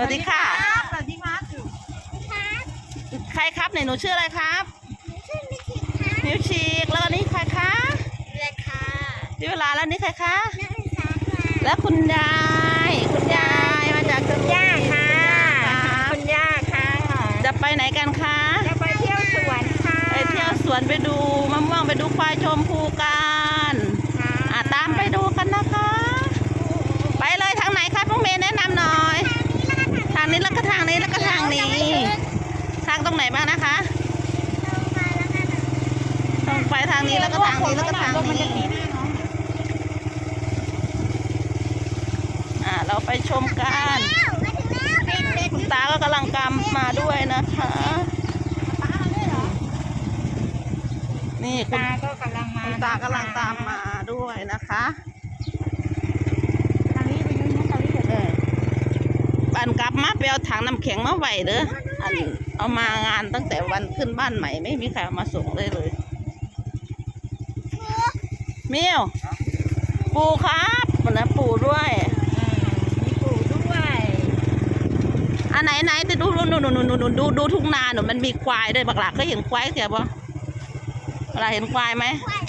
สวัสดีค่ะ สวัสดีครับใครครับไหนหนูชื่ออะไรครับชื่อมิคิค่ะมิวชีกแล้วอันนี้ใครคะเลยค่ะพี่เวลาแล้วนี่ใครคะนักศึกษาค่ะและคุณยาย คุณยายมาจากคุณย่าค่ะ คุณย่าค่ะ จะไปไหนกันคะ จะไปเที่ยวสวนค่ะ ไปเที่ยวสวนไปดูมะม่วงไปดูควายชมพูกันอะตามไปดูกันนะคะ ไปเลยทางไหนคะน้องเมย์แนะนำหน่อย ทางนี้แล้วก็ทางนี้แล้วก็ทางนี้ ทางตรงไหนบ้างนะคะลงมาแล้วกันตรงไปทางนี้แล้วก็ทางนี้แล้วก็ทางมันจะตีนี้หน้าน้องอ่าเราไปชมกันแล้วมาถึงแล้วเป็นเด็กคุณตาก็กำลังกำมาด้วยนะคะป้าเลยเหรอนี่คุณตาก็กำลังมาคุณตากำลังตามมาด้วยนะคะ ทางนี้ไปนู้นนะทางนี้ เออบ้านกลับมาไป เอาถังน้ำแข็งมาไหวเด้ออันเอามางานตั้งแต่วันขึ้นบ้านใหม่ไม่มีใครเอามาส่งเลยเลยมิวปู่ครับนะปู่ด้วยมีปู่ด้วยอันไหนไหนจะดูดูดูดูดูดูดูดูทุ่งนาหนูมันมีควายด้วยบักหลักเคยเห็นควายเสียปะเวลาเห็นควายไหมควาย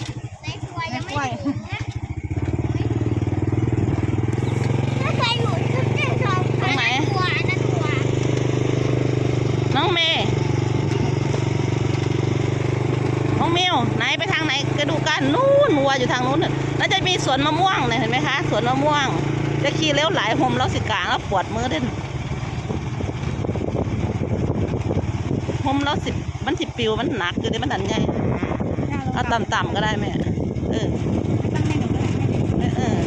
ในครัวยังไม่ถึงนะถ้าใครหลุดก็จะสองครัวนั่นครัว น้องเมย์น้องมิวไหนไปทางไหน กันนู่นวัวอยู่ทางนู้นน่ะจะมีสวนมะม่วงเนี่ยเห็นไหมคะสวนมะม่วง จะขี่เลี้ยวหลายหมแล้วสิกลางแล้วปวดมือเด่นหมแล้วสิมันสิปิวมันหนักอยู่ดิมันอันใหญ่เอาต่ำๆก็ได้แม่เออตั้งให้หนูด้วยเออเออ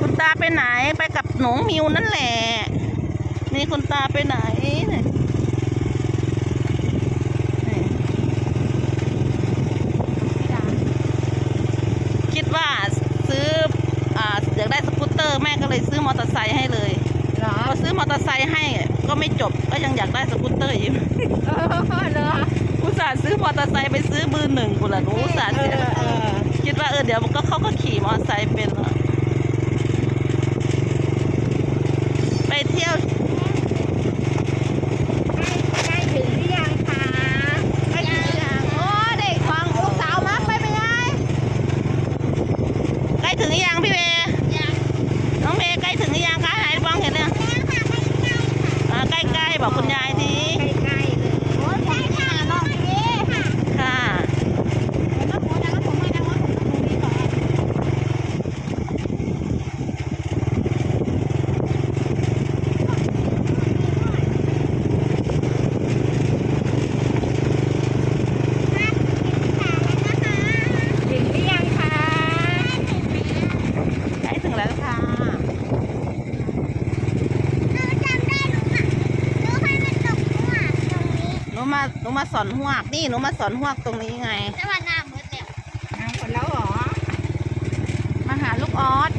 คุณตาไปไหนไปกับหนูมิวนั่นแหละ นี่คุณตาไปไหนเนี่ยนี่คิดว่าซื้ออ่าอยากได้สกูต เตอร์แม่ก็เลยซื้อมอเตอร์ไซค์ให้เลยเหรอพอซื้อมอเตอร์ไซค์ให้ก็ไม่จบก็ยังอยากได้สกูตเตอร์อยู่เออเหรออุตส่าห์ซื้อมอเตอร์ไซค์ไปซื้อมือหนึ่งกูละหนูอุตส่าห์เอเสียอเออ คิดว่าเออเดี๋ยวมันก็เขาก็ขี่มอเตอร์ไซค์เป็นอะไปเที่ยว ใกล้ถึงหรือยังคะ ไปถึงยังโอ้เด็กของลูกสาวมาไปไปยายใกล้ถึงหรือยังพี่เมย์น้องเมย์ใกล้ถึงหรือยังคะไหนมองเห็นยังอ่าใกล้ๆบอกคุณยายที ใกล้ๆเลย ค่ะ แล้วหัวแล้วผมมาแล้วผมตรงนี้ก่อน ถึงหรือยังคะ ใกล้ถึงแล้วค่ะห นูมาหนูมาสอนหวกนี่หนูมาสอนหวกตรงนี้ไงน้ำหมดแล้วเหรอ มาหาลูกออส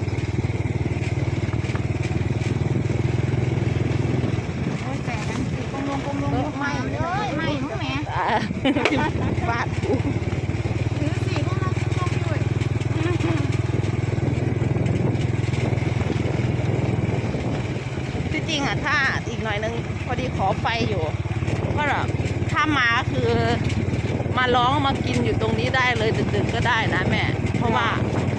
โอ้ยแต่นั้นสิกงลงกงลงไม่เลยไม่รู้แม่อ่าฟาดกูถือสิกงลงกงลงด้วยที่จริงอะถ้าอีกหน่อยนึงพอดีขอไฟอยู่ ก็ ถ้ามาคือ มาร้องมากินอยู่ตรงนี้ได้เลยดึกๆก็ได้นะแม่ เพราะว่า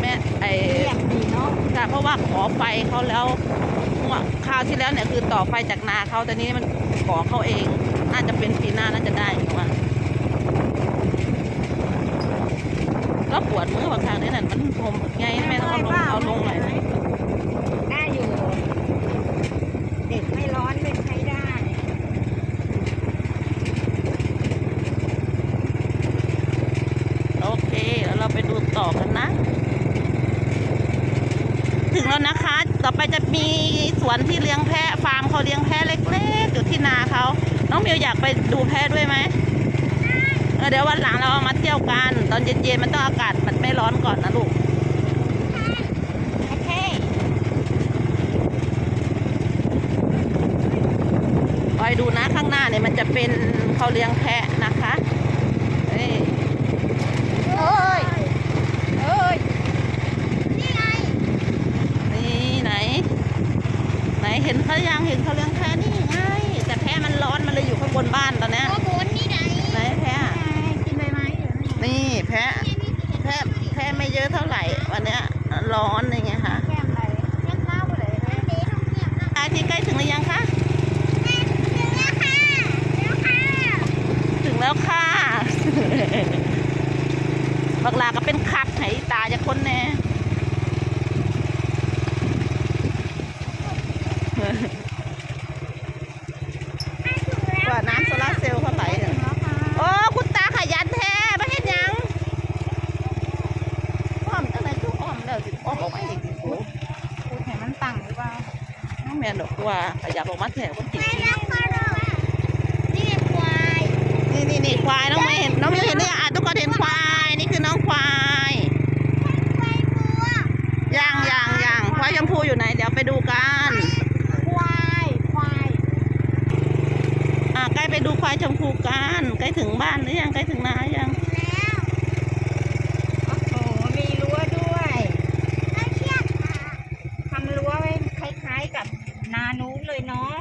แม่ไอเรียบดีเนาะค่ะเพราะว่าขอไฟเขาแล้วเมื่อคราวที่แล้วเนี่ยคือต่อไฟจากนาเขาแต่นี้มันขอเขาเอง น่าจะเป็นปีหน้าน่าจะได้หนูว่าก็ปวดมือบางครั้งเนี่ยนั่นมันผมไงแม่ต้องเอาลงเอาลงหน่อยนะ ได้อยู่ เด็กไม่ร้อนเลยใช้ได้ โอเคแล้วเราไปดูต่อกันนะ ถึงแล้วนะคะ ต่อ ไปจะมีสวนที่เลี้ยงแพะฟาร์มเขาเลี้ยงแพะเล็กๆอยู่ที่นาเขาน้องมิวอยากไปดูแพะด้วยไหมเออเดี๋ยววันหลังเราเอามาเที่ยวกัน ตอนเย็นๆมันต้องอากาศมันไม่ร้อนก่อนนะลูกโอเคคอยดูนะข้างหน้าเนี่ยมันจะเป็นเขาเลี้ยงแพะนะคะนี่ เอ้ย เอ้ย นี่ เห็นเขายังเห็นเขาเลี้ยงแพะนี่ไงแต่แพะมันร้อนมันเลยอยู่ข้างบนบ้านตอนเนี้ยโอ้โหนี่ไหนไหนแพะกินใบไม้อยู่นั่นนี่แพะแพะแพะไม่เยอะเท่าไหร่วันเนี้ยร้อนอย่างเงี้ยค่ะแก้มอะไรแก้มเท้าเลยอันนี้ต้องเงียบนะอาทีใกล้ถึงหรือยังคะแม่ถึงแล้วค่ะแล้วค่ะถึงแล้วค่ะบักลาก็เป็นขับไหตาจะคนแน่ แม่ถึงแล้วว่าน้ำโซลาร์เซลล์เข้าไปเนี่ยโอ้คุณตาขยันแท้ไม่เห็นยังอ้อมตั้งแต่ทุกอ้อมแล้วสิอ้อมออกมาอีกสิโอ้พูดเห็นมันตั้งหรือเปล่าน้องแม่ดอกว่าขยับออกมาแถวคนจริงไปแล้วค่ะนี่ควายนี่นี่นี่ควายน้องไม่เห็นน้องไม่เห็นเนี่ยอะทุกคนเห็นควายนี่คือน้องควาย ควายบัว ย่างย่างย่างควายชมพูอยู่ไหน เดี๋ยวไปดูกัน ควายควาย อะใกล้ไปดูควายชมพูกันใกล้ถึงบ้านหรือยังใกล้ถึงนายังแล้วโอ้โหมีรั้วด้วยแล้วเชือกค่ะทำรั้วไว้คล้ายๆกับนานู้นเลยเนาะ